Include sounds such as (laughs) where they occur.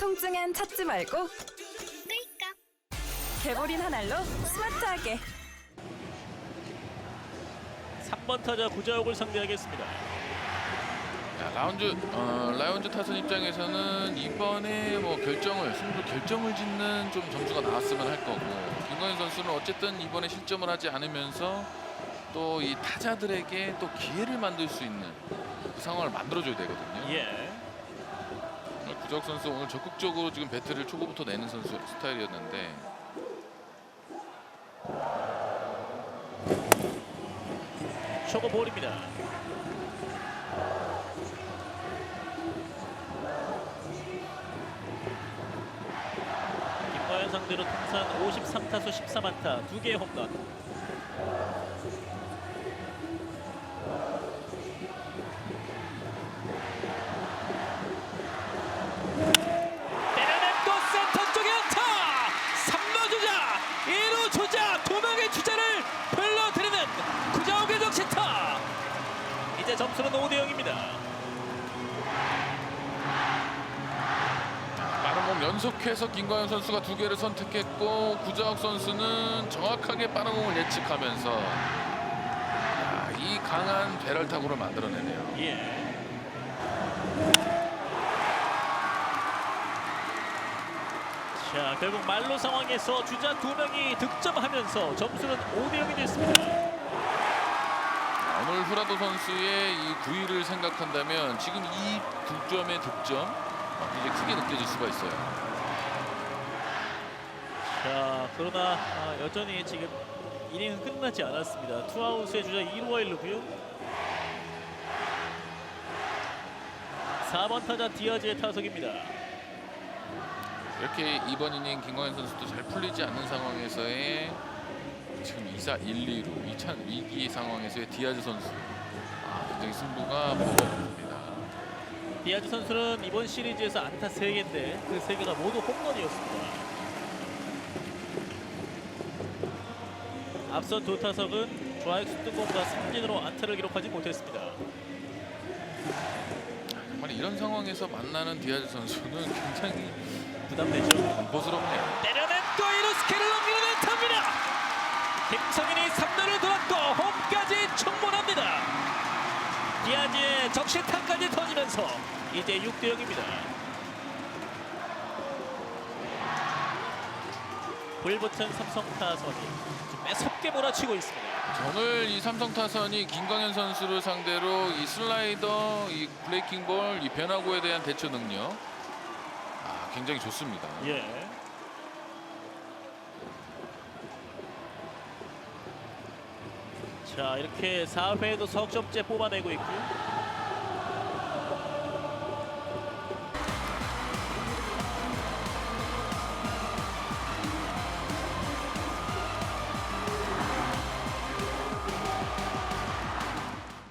통증엔 찾지 말고 끌까? 개보린 한 알로 스마트하게 3번 타자 구자욱을 상대하겠습니다. 야, 라운드 어, 라운드 타선 입장에서는 이번에 뭐 결정을 승부 결정을 짓는 좀 점수가 나왔으면 할 거고 김광현 선수는 어쨌든 이번에 실점을 하지 않으면서 또 이 타자들에게 또 기회를 만들 수 있는 그 상황을 만들어줘야 되거든요. 예. 구적 선수 오늘 적극적으로 지금 배트를 초구부터 내는 선수 스타일이었는데 초고 볼입니다. 김과연 상대로 통산 53타수 14안타 2개의 홈런. 점수는 5대 0입니다 빠른 공 연속해서 김광현 선수가 두 개를 선택했고 구자욱 선수는 정확하게 빠른 공을 예측하면서 야, 이 강한 배럴 타구를 만들어내네요. 예. 자 결국 말로 상황에서 주자 두 명이 득점하면서 점수는 5대 0이 됐습니다 오늘 후라도 선수의 이 9위를 생각한다면 지금 이 득점의 득점 이제 크게 느껴질 수가 있어요. 자 그러나 아, 여전히 지금 이닝은 끝나지 않았습니다. 투아웃의 주자 2루와 1루고요. 4번 타자 디아즈의 타석입니다. 이렇게 이번 이닝 김광현 선수도 잘 풀리지 않는 상황에서의 지금 2사 1, 2루 2찬 위기 상황에서의 디아즈 선수 아, 굉장히 승부가 무겁습니다. 디아즈 선수는 이번 시리즈에서 안타 3개인데 그 3개가 모두 홈런이었습니다. 앞선 두 타석은 좌익수 뜬공과 삼진으로 안타를 기록하지 못했습니다. 정말 이런 상황에서 만나는 디아즈 선수는 (laughs) 굉장히 부담되죠. 공포스럽네요. 때려냈고 이루 스케를 넘기는 안타입니다. 김성인이 3루를 돌았고 홈까지 충분합니다. 디아즈의 적시타까지 터지면서 이제 6대 0입니다. 불붙은 삼성 타선이 좀 매섭게 몰아치고 있습니다. 오늘 이 삼성 타선이 김광현 선수를 상대로 이 슬라이더, 이 브레이킹 볼, 이 변화구에 대한 대처 능력 아, 굉장히 좋습니다. 예. 자 이렇게 4회에도 석점째 뽑아내고 있고요.